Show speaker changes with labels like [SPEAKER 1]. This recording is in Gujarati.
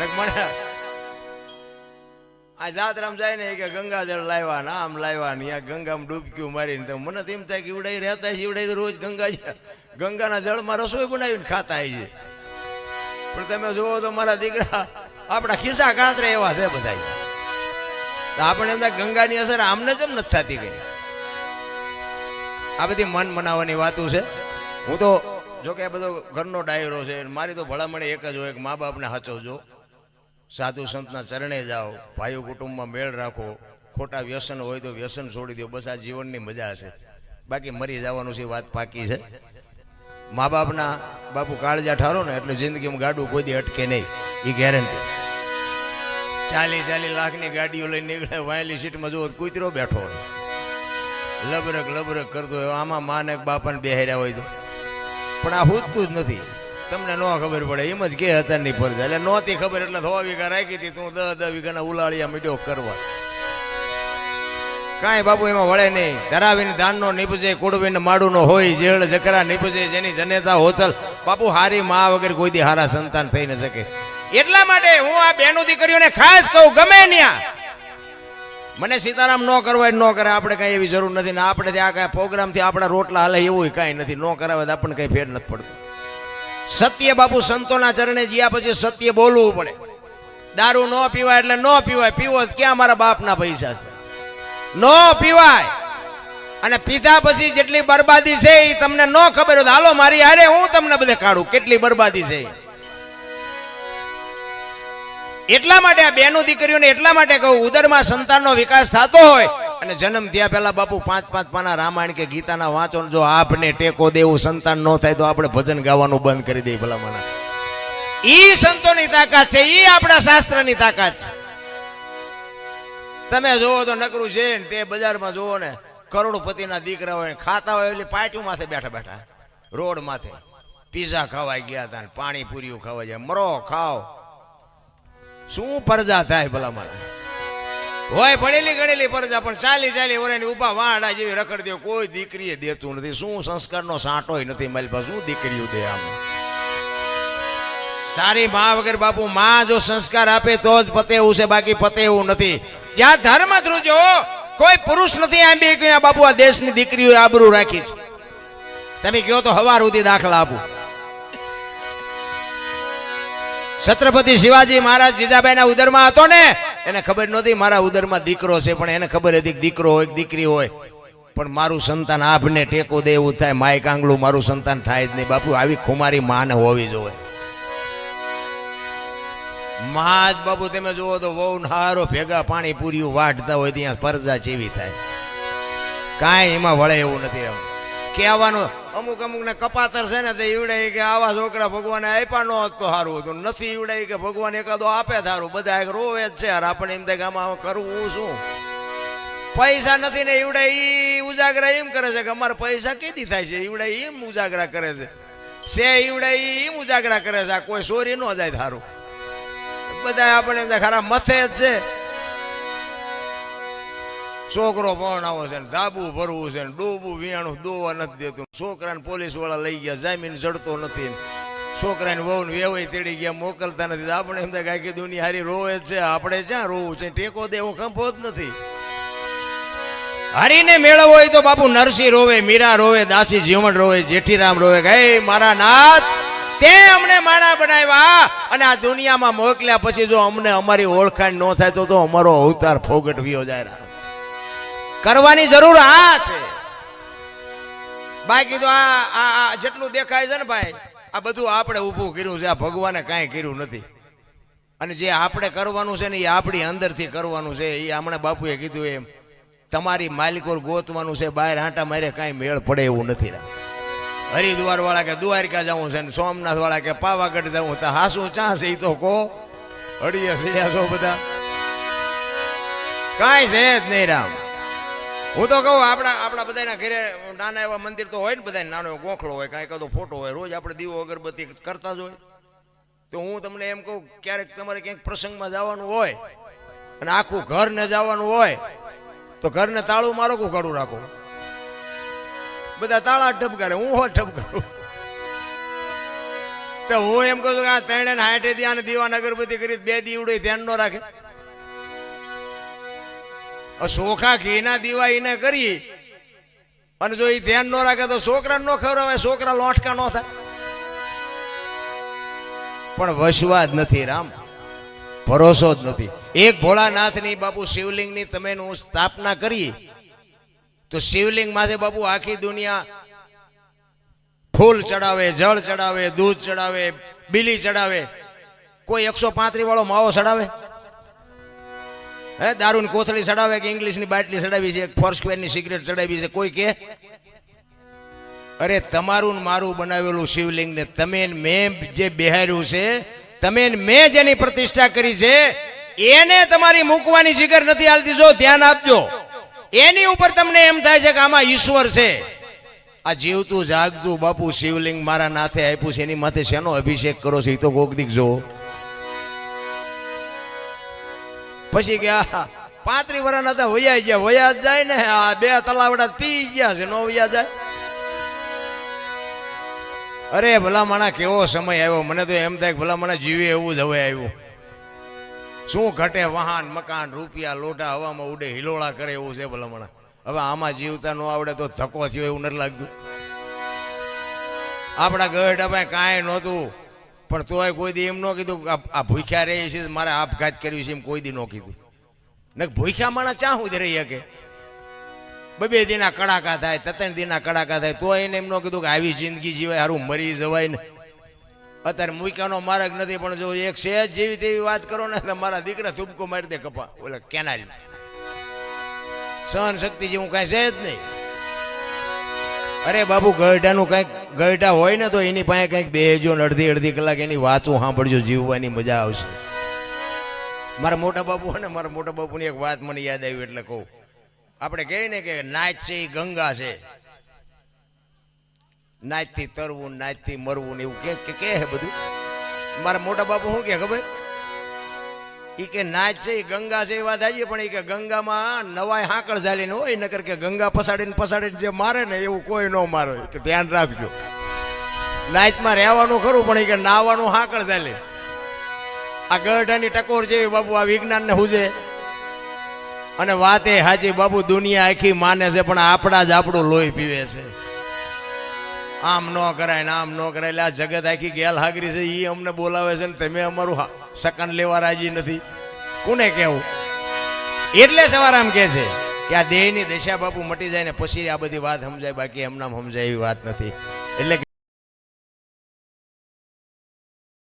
[SPEAKER 1] આમ રહેતા છે આપણા ખિસ્સા કાતરે એવા છે બધા આપણે એમ ગંગાની અસર આમને જેમ નથી થતી કઈ આ બધી મન મનાવવાની વાતો છે. હું તો જો કે આ બધો ઘરનો ડાયરો છે, મારી તો ભલામણ એક જ હોય કે મા બાપને હચવજો. સાધુ સંતના ચરણે જાઓ, ભાઈઓ કુટુંબમાં મેળ રાખો, ખોટા વ્યસન હોય તો વ્યસન છોડી દો, બસ આ જીવનની મજા છે બાકી મરી જવાનું છે વાત પાકી છે. મા બાપના બાપુ કાળજા ઠારો ને, એટલે જિંદગીમાં ગાડું કોઈ દી અટકે નહીં એ ગેરંટી ચાલી ચાલી લાખની ગાડીઓ લઈને નીકળે, વાયલી સીટમાં જુઓ કૂતરો બેઠો લબરક લબરક કરતો હોય, આમાં માને બાપાને બેહાર્યા હોય તો. પણ આ હોતું જ નથી. તમને ન ખબર પડે, એમ જ કે હતા ની ફરજ. એટલે નહોતી ખબર એટલે થવા વીઘા રાખી હતી, તું દસ દસ વીઘાના ઉલાળિયા મીડ્યો કરવા. કાંઈ બાપુ એમાં વળે નહીં. ધરાવીને ધાનનો નીપજે કુડવીને માડુનો હોય, જેળ, જકરા નીપજે, જેની જનેતા હોચલ. બાપુ હારી મા વગર કોઈ દી હારા સંતાન થઈ ન શકે. એટલા માટે હું આ બહેનો દીકરીઓને ખાસ કહું, ગમે ન્યા. મને સીતારામ ન કરવા ન કરે, આપણે કઈ એવી જરૂર નથી. ને આપણે ત્યાં કાંઈ પ્રોગ્રામથી આપણા રોટલા હાલે એવું કાંઈ નથી. ન કરાવે તો આપણને કઈ ફેર નથી પડતું. સત્ય બાપુ સંતોના ચરણે જ્યાં પછી સત્ય બોલવું પડે. દારૂ ન પીવાય એટલે ન પીવાય. પીવો ક્યાં મારા બાપના પૈસા છે? ન પીવાય. અને પીધા પછી જેટલી બરબાદી છે એ તમને ન ખબર હોય હાલો મારી હારે હું તમને બધે કાઢું. કેટલી બરબાદી છે એટલા માટે આ બેનું દીકરીઓને એટલા માટે કહું, ઉદરમાં સંતાનનો વિકાસ થતો હોય અને જન્મ થયા પહેલા બાપુ પાંચ પાંચ પાના રામાયણ કે ગીતાના વાંચો જો આપને ટેકો દેવું, સંતાન ન થાય તો આપણે ભજન ગાવાનું બંધ કરી દઈએ ભલા મને ઈ સંતોની તાકાત છે, ઈ આપણા શાસ્ત્રની તાકાત છે. તમે જોવો તો નકરું છે ને તે બજારમાં જોવો ને, કરોડપતિના દીકરા હોય ખાતા હોય એટલે પાટિયું માથે બેઠા બેઠા, રોડ માથે. પીઝા ખવાઈ ગયા હતા પાણીપુરીઓ ખાવા જાય મરો ખાઓ. શું પરજા થાય ભલા મને હોય ભણેલી ગણેલી પરજા પણ ચાલી ચાલી વરેની ઊભા વાડા જેવી રખડ દે, કોઈ દીકરીએ દેતું નથી. શું સંસ્કારનો સાંટોય નથી મારી પાસે? શું દીકરીઓ દે આમ? સારી માં વગર બાપુ માં જો સંસ્કાર આપે તો જ પતે એવું છે, બાકી પતે એવું નથી. જ્યાં ધર્મ ધ્રુજો, કોઈ પુરુષ નથી આમ બી બાપુ આ દેશની દીકરીઓ આબરૂ રાખી છે. તમે કહો તો હવાર સુધી દાખલા આપું. છત્રપતિ શિવાજી મહારાજ જીજાબાઈના ઉદરમાં હતો ને, એને ખબર નહોતી મારા ઉદરમાં દીકરો છે, પણ એને ખબર હતી દીકરો હોય દીકરી હોય. પણ મારું સંતાન આભને ટેકો દે એવું થાય માય કાંગલું મારું સંતાન થાય જ નહીં. બાપુ, આવી ખુમારી માન હોવી જોઈએ. મહાજ બાપુ, તમે જુઓ તો બહુ નારો ભેગા પાણી પૂર્યું વાઢતા હોય ત્યાં પરજા ચેવી થાય. કાંઈ એમાં વળે એવું નથી કહેવાનું અમુક અમુક ને કપાતર છે ને તે ઈવડાય કે આવા છોકરા ભગવાને આપ્યા નો તો સારું હતું. નથી ઈવડાય કે ભગવાન એકાદો આપે સારું બધા એક રોવે જ છે. યાર આપણે એમ થાય આમાં કરવું શું? પૈસા નથી ને ઈવડે ઈ ઉજાગરા એમ કરે છે કે અમારે પૈસા કેદી થાય છે? ઈવડે એમ ઉજાગરા કરે છે. સે ઈવડે એમ ઉજાગરા કરે છે. આ કોઈ ચોરી ન જાય સારું બધા આપણે એમ ખરા મથે જ છે. છોકરો પરણાવો છે ધાબુ ભરવું છે ને ડૂબું વિયાણું દોવા નથી દેતું. છોકરાને પોલીસવાળા લઈ ગયા, જામીન જડતો નથી છોકરાને વહુ વેવાય તેડી ગયા, મોકલતા નથી. આપણે એમ થાય કે દુનિયા હારી રોવે છે. આપણે ક્યાં રોવું છે? ટેકો દેવો ખંભો જ નથી. હરીને મેળવવો હોય તો બાપુ નરસિંહ રોવે, મીરા રોવે, દાસી જીવણ રોવે, જેઠીરામ રોવે કે મારા નાથ, તે અમને માણા બનાવ્યા અને આ દુનિયામાં મોકલ્યા પછી જો અમને અમારી ઓળખાણ ન થાય તો અમારો અવતાર ફોગટ વિયો જાય. કરવાની જરૂર આ છે. બાકી તો આ આ- જેટલું દેખાય છે ને ભાઈ, આ બધું આપણે ઊભું કર્યું છે, આ ભગવાને કાંઈ કર્યું નથી. અને જે આપણે કરવાનું છે ને, એ આપણી અંદરથી કરવાનું છે, એ હમણાં બાપુએ કીધું એમ, તમારી માલિકોર ગોતવાનું છે બહાર આંટા મારે કાંઈ મેળ પડે એવું નથી હરિદ્વાર વાળા કે દ્વારકા જવું છે ને સોમનાથ વાળા કે પાવાગઢ જવું તો હાસું ચા એ તો કહો. હળીએ સીડ્યા છો બધા. કાંઈ છે જ નહીં રામ. હું તો કહું, આપણા આપણા બધાના ઘરે નાના એવા મંદિર તો હોય ને બધા નાનો ગોખલો હોય કાંઈ કદો ફોટો હોય, રોજ આપણે દીવો અગરબત્તી કરતા જ હોય. તો હું તમને એમ કહું, ક્યારેક તમારે ક્યાંક પ્રસંગમાં જવાનું હોય અને આખું ઘરને જવાનું હોય, તો ઘરને તાળું મારો કું કાઢું રાખો. બધા તાળા ઠપકારે હું હો ઠપકારું તો હું એમ કહું છું કે આ ત્રણે હાઠે ત્યાં દીવાન અગરબત્તી કરી, બે દીવડે ધ્યાન ન રાખે. સોખા ઘીના દીવા એને કરી. અને જો એ ધ્યાન ન રાખે તો છોકરા ન ખવડાવે છોકરા લોટકા ન થાય. પણ વસવા જ નથી રામ. ભરોસો જ નથી. એક ભોળાનાથની બાપુ શિવલિંગની તમે હું સ્થાપના કરી, તો શિવલિંગ માથે બાપુ આખી દુનિયા ફૂલ ચડાવે, જળ ચડાવે, દૂધ ચડાવે, બીલી ચડાવે. કોઈ એકસો પાંત્રીસ વાળો માવો ચડાવે? હે, દારૂની કોથળી ચડાવે કે ઇંગ્લિશની બાટલી ચડાવી છે, ફોર સ્ક્વેરની સિગરેટ ચડાવી છે, કોઈ કે? અરે, તમારું મારું બનાવેલું શિવલિંગ ને તમે મેં જે બિહાર્યું છે, તમે મેં જેની પ્રતિષ્ઠા કરી છે, એને તમારી મૂકવાની જીગર નથી હાલતી. જો, ધ્યાન આપજો. એની ઉપર તમને એમ થાય છે કે આમાં ઈશ્વર છે. આ જીવતું જાગતું બાપુ શિવલિંગ મારા નાથે આપ્યું છે, એની માથે શેનો અભિષેક કરો છો? એ તો કોક દીક જો પછી ગયા પાંત્રી વર્ષ હતા વયા ગયા, વયા જાય ને, આ બે તલાવડા પી ગયા છે, નો વયા જાય. અરે ભલા માણા કેવો સમય આવ્યો? મને તો એમ થાય ભલા માણા જીવે એવું જ હવે આવ્યું. શું ઘટે વાહન, મકાન, રૂપિયા લોટા હવામાં ઉડે, હિલોળા કરે એવું છે ભલા હવે આમાં જીવતા ન આવડે તો ધક્કો થયો એવું નથી લાગતું. આપણા ગઢ ભાઈ કાંઈ નહોતું. પણ તોય કોઈ દી એમ ન કીધું આ- ભૂખ્યા રહે છે, મારે આપઘાત કરવી છે એમ કોઈ દી ન કીધું. ને ભૂખ્યા માણસ ચા સુધી રહી શકે? બબે દીના કડાકા થાય તત્રણ દીના કડાકા થાય તો એને એમ ન કીધું કે આવી જિંદગી જીવાય, હારું મરી જવાય ને. અત્યારે મૂક્યાનો માર્ગ નથી, પણ જો એક સહેજ જેવી તેવી વાત કરો ને એટલે મારા દીકરા થૂબકો મારી દે કપા ઓલા કેનાલ સહન શક્તિ જેવું કાંઈ છે જ નહીં. અરે બાબુ ગરડાનું કંઈક ગરડા હોય ને તો એની પાસે કંઈક બેજો ને અડધી અડધી કલાક એની વાંચું સાંભળજો, જીવવાની મજા આવશે. મારા મોટા બાપુ ને મારા મોટા બાપુની એક વાત મને યાદ આવી એટલે કહું. આપણે કહીએ ને કે નાચ છે એ ગંગા છે. નાચથી તરવું, નાચથી મરવું ને એવું કે કે બધું? મારા મોટા બાપુ શું કે ખબર? ઈ કે નાચ છે એ ગંગા છે, એ વાત આવી પણ એ કે ગંગામાં નવાય હાંકળ ઝાલીને હોય, નકર કે ગંગા પસાડીને પસાડીને જે મારે ને એવું કોઈ ન મારે. કે ધ્યાન રાખજો. નાચમાં રહેવાનું ખરું, પણ એ કે નાવાનું હાંકળ ઝાલે. આ ગઢાની ટકોર જેવી બાબુ, આ વિજ્ઞાનને હુજે. અને વાત એ હાજી બાબુ દુનિયા આખી માને છે, પણ આપણા જ આપણું લોહી પીવે છે. આમ ન કરાય ને આમ ન કરાય. એટલે આ જગત આખી ગેલ હાગરી છે એ અમને બોલાવે છે ને તમે અમારું સકન લેવા રાજી નથી. કોને કેવું એટલે સવાર આમ કે છે કે આ દેહની દશા બાપુ મટી જાય ને પછી આ બધી વાત સમજાય, બાકી એમનામ સમજાય એવી વાત નથી. એટલે